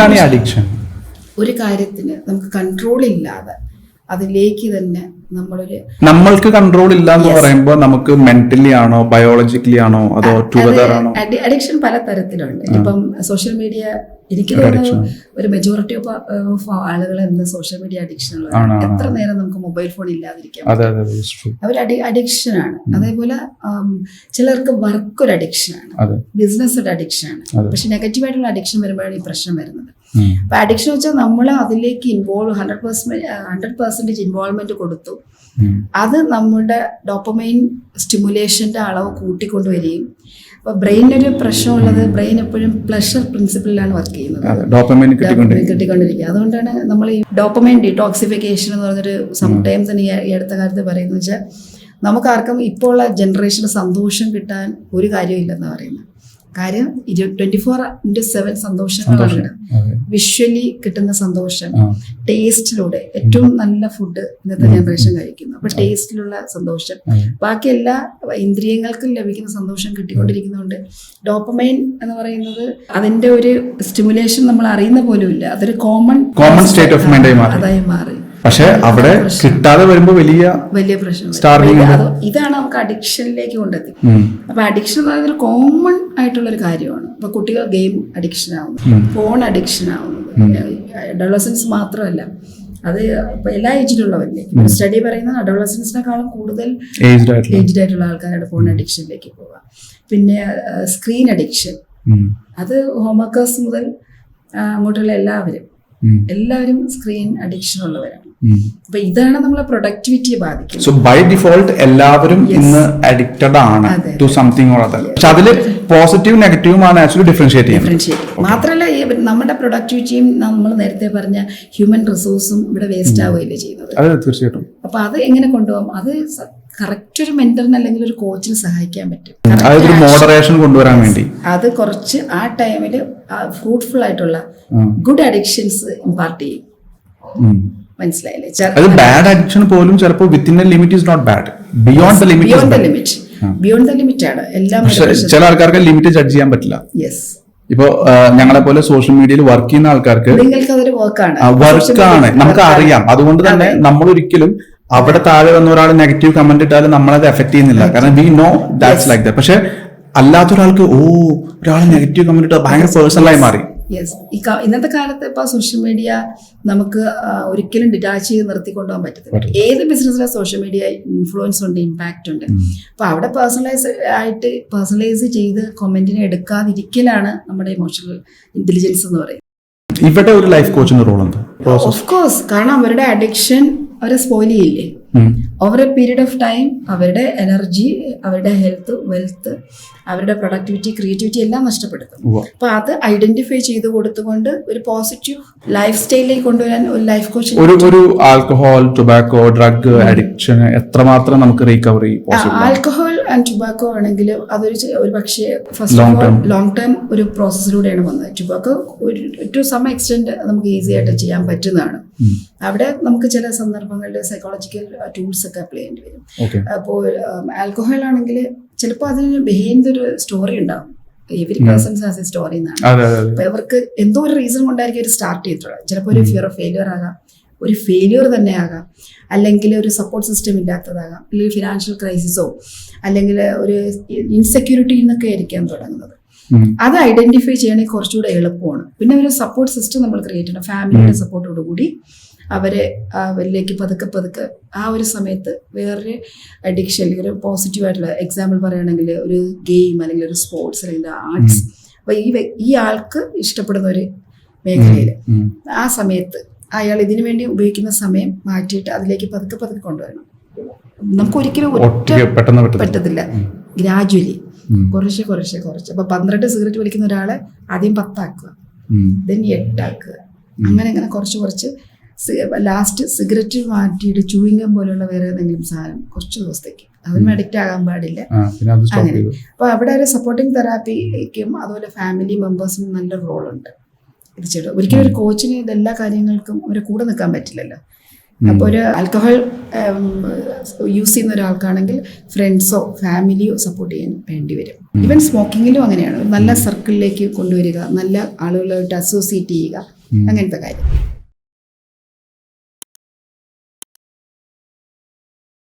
എന്താണ് ഈ അഡിക്ഷൻ ഒരു കാര്യത്തിന് നമുക്ക് കൺട്രോൾ ഇല്ലാതെ അതിലേക്ക് തന്നെ നമ്മളൊരു നമ്മൾക്ക് കൺട്രോൾ ഇല്ല എന്ന് പറയുമ്പോൾ നമുക്ക് മെന്റലി ആണോ ബയോളജിക്കലി ആണോ അതോ ടുഗദർ ആണോ അഡിക്ഷൻ പല തരത്തിലുണ്ട്. ഇപ്പം സോഷ്യൽ മീഡിയ എനിക്ക് തോന്നുന്നു ഒരു മെജോറിറ്റി ഓഫ് ആളുകൾ എന്ന് സോഷ്യൽ മീഡിയ അഡിക്ഷൻ ഉള്ളതാണ് എത്ര നേരം നമുക്ക് മൊബൈൽ ഫോൺ ഇല്ലാതിരിക്കാം. അവർ അഡിക്ഷൻ ആണ്. അതേപോലെ ചിലർക്ക് വർക്ക് ഒരു അഡിക്ഷൻ ആണ്. ബിസിനസ് ഒരു അഡിക്ഷൻ ആണ്. പക്ഷെ നെഗറ്റീവ് ആയിട്ടുള്ള അഡിക്ഷൻ വരുമ്പോഴാണ് ഈ പ്രശ്നം വരുന്നത്. അപ്പൊ അഡിക്ഷൻ വെച്ചാൽ നമ്മൾ അതിലേക്ക് involve hundred percent hundred percentage involvement കൊടുത്തു. അത് നമ്മുടെ ഡോപ്പമൈൻ സ്റ്റിമുലേഷന്റെ അളവ് കൂട്ടിക്കൊണ്ടുവരികയും അപ്പൊ ബ്രെയിനൊരു പ്രശ്നമുള്ളത് ബ്രെയിൻ എപ്പോഴും പ്ലഷർ പ്രിൻസിപ്പിളിലാണ് വർക്ക് ചെയ്യുന്നത്. ഡോപ്പമൈൻ കിട്ടിക്കൊണ്ട് കിട്ടിക്കൊണ്ടിരിക്കുക അതുകൊണ്ടാണ് നമ്മൾ ഈ ഡോപ്പമൈൻ ഡിടോക്സിഫിക്കേഷൻ എന്ന് പറഞ്ഞൊരു സംടൈംസ് തന്നെ ഈ ഈ അടുത്ത കാലത്ത് പറയുന്നത് വെച്ചാൽ നമുക്കാർക്കും ഇപ്പോൾ ഉള്ള ജനറേഷന് സന്തോഷം കിട്ടാൻ ഒരു കാര്യമില്ലെന്ന് പറയുന്നത്. കാര്യം ട്വന്റി ഫോർ ഇന്റു സെവൻ സന്തോഷങ്ങളാണ്. വിഷ്വലി കിട്ടുന്ന സന്തോഷം. ടേസ്റ്റിലൂടെ ഏറ്റവും നല്ല ഫുഡ് ഇന്നത്തെ ജനറേഷൻ കഴിക്കുന്നു. അപ്പൊ ടേസ്റ്റിലുള്ള സന്തോഷം. ബാക്കി എല്ലാ ഇന്ദ്രിയങ്ങൾക്കും ലഭിക്കുന്ന സന്തോഷം കിട്ടിക്കൊണ്ടിരിക്കുന്നതുകൊണ്ട് ഡോപ്പമൈൻ എന്ന് പറയുന്നത് അതിന്റെ ഒരു സ്റ്റിമുലേഷൻ നമ്മൾ അറിയുന്ന പോലും ഇല്ല അതൊരു കോമൺ കോമൺ സ്റ്റേറ്റ് ഓഫ് മൈൻഡായി മാറി. പക്ഷെ അവിടെ കിട്ടാതെ വരുമ്പോ വലിയ വലിയ പ്രശ്നം ഇതാണ് നമുക്ക് അഡിക്ഷനിലേക്ക് കൊണ്ടെത്തി. അപ്പൊ അഡിക്ഷൻ എന്ന് പറയുന്നത് കോമൺ ആയിട്ടുള്ള ഒരു കാര്യമാണ്. ഇപ്പൊ കുട്ടികൾ ഗെയിം അഡിക്ഷൻ ആവുന്നു. ഫോൺ അഡിക്ഷൻ ആവുന്നത് അഡോളസൻസ് മാത്രമല്ല. അത് ഇപ്പൊ എല്ലാ ഏജിലുള്ളവരിലേ സ്റ്റഡി പറയുന്നത് അഡോളസൻസിനെക്കാളും കൂടുതൽ ഏജ്ഡ് ആയിട്ടുള്ള ആൾക്കാരുടെ ഫോൺ അഡിക്ഷനിലേക്ക് പോവാം പിന്നെ സ്ക്രീൻ അഡിക്ഷൻ. അത് ഹോംവർക്കേഴ്സ് മുതൽ അങ്ങോട്ടുള്ള എല്ലാവരും. എല്ലാവരും സ്ക്രീൻ അഡിക്ഷൻ ഉള്ളവരാണ്. അപ്പൊ ഇതാണ് നമ്മളെ പ്രൊഡക്ടിവിറ്റിയെ ബാധിക്കുന്നത്. സോ ബൈ ഡിഫോൾട്ട് എല്ലാവരും ഇന്ന് അഡിക്റ്റഡ് ആണ് ടു സംതിങ് ഓർ അതർ പക്ഷെ അതിൽ പോസിറ്റീവ് നെഗറ്റീവും ആണ് ആക്ച്വലി ഡിഫറൻഷിയേറ്റ് ചെയ്യുന്നത്. മാത്രമല്ല നമ്മുടെ പ്രൊഡക്ടിവിറ്റിയും നമ്മൾ നേരത്തെ പറഞ്ഞ ഹ്യൂമൻ റിസോഴ്സും ഇവിടെ വേസ്റ്റ് ആവുകയല്ലേ ചെയ്യുന്നത്. അതെ തീർച്ചയായിട്ടും. അപ്പൊ അത് എങ്ങനെ കൊണ്ടുപോകാം? അത് കറക്റ്റ് ഒരു മെന്ററിന് അല്ലെങ്കിൽ ഒരു കോച്ചിന് സഹായിക്കാൻ പറ്റും. മോഡറേഷൻ കൊണ്ടുവരാൻ വേണ്ടി. അത് കുറച്ച് ആ ടൈമിൽ ഫ്രൂട്ട്ഫുൾ ആയിട്ടുള്ള ഗുഡ് അഡിക്ഷൻസ് ഇമ്പാർട്ട് ചെയ്യും. മനസ്സിലായില്ലേ? ബാഡ് അഡിക്ഷൻ പോലും ചിലപ്പോൾ within limit is not bad beyond the limit beyond the limit beyond the limit ആണ്. എല്ലാം ചില ആൾക്കാർക്ക് ലിമിറ്റ് ജഡ്ജ് ചെയ്യാൻ പറ്റില്ല. യെസ് ഇപ്പോ ഞങ്ങളെ പോലെ സോഷ്യൽ മീഡിയയിൽ വർക്ക് ചെയ്യുന്ന ആൾക്കാർക്ക് നിങ്ങൾക്ക് അതൊരു വർക്കാണ് നമുക്ക് അറിയാം. അതുകൊണ്ട് തന്നെ നമ്മൾ ഒരിക്കലും അവിടെ താഴെ വന്ന ഒരാൾ നെഗറ്റീവ് കമന്റ് ഇട്ടാലും നമ്മളത് എഫക്ട് ചെയ്യുന്നില്ല. കാരണം we know that's like the പക്ഷെ അല്ലാത്ത ഒരാൾക്ക് ഓ ഒരാൾ നെഗറ്റീവ് കമന്റ് ഇട്ടാൽ ഭയങ്കര പേഴ്സണലായി മാറി. യെസ് ഈ ഇന്നത്തെ കാലത്ത് ഇപ്പൊ സോഷ്യൽ മീഡിയ നമുക്ക് ഒരിക്കലും ഡിറ്റാച്ച് ചെയ്ത് നിർത്തിക്കൊണ്ടുപോകാൻ പറ്റത്തില്ല. ഏത് ബിസിനസ്സിലെ സോഷ്യൽ മീഡിയ ഇൻഫ്ലുവൻസ് ഉണ്ട് ഇമ്പാക്റ്റ് ഉണ്ട്. അപ്പൊ അവിടെ പേഴ്സണലൈസ് ആയിട്ട് പേഴ്സണലൈസ് ചെയ്ത് കൊമന്റിനെ എടുക്കാതിരിക്കലാണ് നമ്മുടെ ഇമോഷണൽ ഇന്റലിജൻസ് എന്ന് പറയുന്നത്. ഇവിടെ ഒരു ലൈഫ് കോച്ചിന്റെ റോൾ ഉണ്ട് ഓഫ് കോഴ്സ് കാരണം അവരുടെ അഡിക്ഷൻ അവരെ സ്പോയിൽ ചെയ്യില്ലേ? Over a period of time അവരുടെ എനർജി അവരുടെ ഹെൽത്ത് വെൽത്ത് അവരുടെ പ്രൊഡക്ടിവിറ്റി ക്രിയേറ്റിവിറ്റി എല്ലാം നഷ്ടപ്പെടുത്തും. അപ്പൊ അത് ഐഡന്റിഫൈ ചെയ്ത് കൊടുത്തുകൊണ്ട് ഒരു പോസിറ്റീവ് ലൈഫ് സ്റ്റൈലിലേക്ക് കൊണ്ടുവരാൻ ഒരു ലൈഫ് കോച്ച് ഒരു ഒരു ആൽക്കഹോൾ ടൊബാക്കോ ഡ്രഗ് അഡിക്ഷൻ എത്രമാത്രം നമുക്ക് റീകവറി ആൽക്കഹോൾ ആൻഡ് ടുബാക്കോ ആണെങ്കിൽ അതൊരു ഒരു പക്ഷേ first of all long term ഒരു പ്രോസസ്സിലൂടെയാണ് വന്നത്. ടുബാക്കോ ഒരു ടു സം എക്സ്റ്റെന്റ് നമുക്ക് ഈസി ആയിട്ട് ചെയ്യാൻ പറ്റുന്നതാണ്. അവിടെ നമുക്ക് ചില സന്ദർഭങ്ങളിൽ സൈക്കോളജിക്കൽ ടൂൾസ് ഒക്കെ അപ്ലൈ ചെയ്യേണ്ടി വരും. അപ്പോൾ ആൽക്കോഹോൾ ആണെങ്കിൽ ചിലപ്പോൾ അതിന് ബിഹൈൻഡ് ഒരു സ്റ്റോറി ഉണ്ടാകും every persons as a story എന്നാണ്. അതെ അതെ അതെ. അപ്പൊ അവർക്ക് എന്തോ ഒരു റീസൺ കൊണ്ടായിരിക്കും ഒരു സ്റ്റാർട്ട് ചെയ്തിട്ടുള്ളത്. ചിലപ്പോൾ ഒരു ഫിയർ ഓഫ് ഫെയിലിയർ ആകാം. ഒരു ഫെയിലിയർ തന്നെ ആകാം അല്ലെങ്കിൽ ഒരു സപ്പോർട്ട് സിസ്റ്റം ഇല്ലാത്തതാകാം. അല്ലെങ്കിൽ ഫിനാൻഷ്യൽ ക്രൈസിസോ അല്ലെങ്കിൽ ഒരു ഇൻസെക്യൂരിറ്റി എന്നൊക്കെ ആയിരിക്കാം തുടങ്ങുന്നത്. അത് ഐഡന്റിഫൈ ചെയ്യണമെങ്കിൽ കുറച്ചുകൂടെ എളുപ്പമാണ്. പിന്നെ ഒരു സപ്പോർട്ട് സിസ്റ്റം നമ്മൾ ക്രിയേറ്റ് ചെയ്യണം. ഫാമിലിയുടെ സപ്പോർട്ടോട് കൂടി അവരെ അവരിലേക്ക് പതുക്കെ പതുക്കെ ആ ഒരു സമയത്ത് വേറൊരു അഡിക്ഷൻ അല്ലെങ്കിൽ ഒരു പോസിറ്റീവ് ആയിട്ടുള്ള എക്സാമ്പിൾ പറയുകയാണെങ്കിൽ ഒരു ഗെയിം അല്ലെങ്കിൽ ഒരു സ്പോർട്സ് അല്ലെങ്കിൽ ആർട്സ് അപ്പൊ ഈ ഈ ആൾക്ക് ഇഷ്ടപ്പെടുന്ന ഒരു മേഖലയിൽ ആ സമയത്ത് അയാൾ ഇതിനു വേണ്ടി ഉപയോഗിക്കുന്ന സമയം മാറ്റിയിട്ട് അതിലേക്ക് പതുക്കെ പതുക്കെ കൊണ്ടുവരണം. നമുക്ക് ഒരിക്കലും ഒറ്റ പെട്ടെന്ന് പറ്റത്തില്ല. ഗ്രാജുവലി. കുറച്ച് കുറച്ച് കുറച്ച്. അപ്പൊ പന്ത്രണ്ട് സിഗരറ്റ് വലിക്കുന്ന ഒരാളെ ആദ്യം പത്താക്കുക. ദെൻ എട്ടാക്കുക. അങ്ങനെ അങ്ങനെ കുറച്ച് കുറച്ച് ലാസ്റ്റ് സിഗരറ്റ് മാറ്റിയിട്ട് ചൂയിങ്കം പോലുള്ള വേറെ ഏതെങ്കിലും സാധനം കുറച്ച് ദിവസത്തേക്ക്. അതിന് അഡിക്റ്റ് ആകാൻ പാടില്ല. അങ്ങനെ. അപ്പൊ അവിടെ ഒരു സപ്പോർട്ടിങ് തെറാപ്പിക്കും അതുപോലെ ഫാമിലി മെമ്പേഴ്സിനും നല്ല റോളുണ്ട് തീർച്ചയായിട്ടും ഒരിക്കലും ഒരു കോച്ചിന് ഇതെല്ലാ കാര്യങ്ങൾക്കും ഒരു കൂടെ നിൽക്കാൻ പറ്റില്ലല്ലോ. അപ്പോൾ ഒരു ആൽക്കഹോൾ യൂസ് ചെയ്യുന്ന ഒരാൾക്കാണെങ്കിൽ ഫ്രണ്ട്സോ ഫാമിലിയോ സപ്പോർട്ട് ചെയ്യാൻ വേണ്ടി വരും. ഈവൻ സ്മോക്കിങ്ങിലും അങ്ങനെയാണ്. ഒരു നല്ല സർക്കിളിലേക്ക് കൊണ്ടുവരിക നല്ല ആളുകളായിട്ട് അസോസിയേറ്റ് ചെയ്യുക അങ്ങനത്തെ കാര്യം.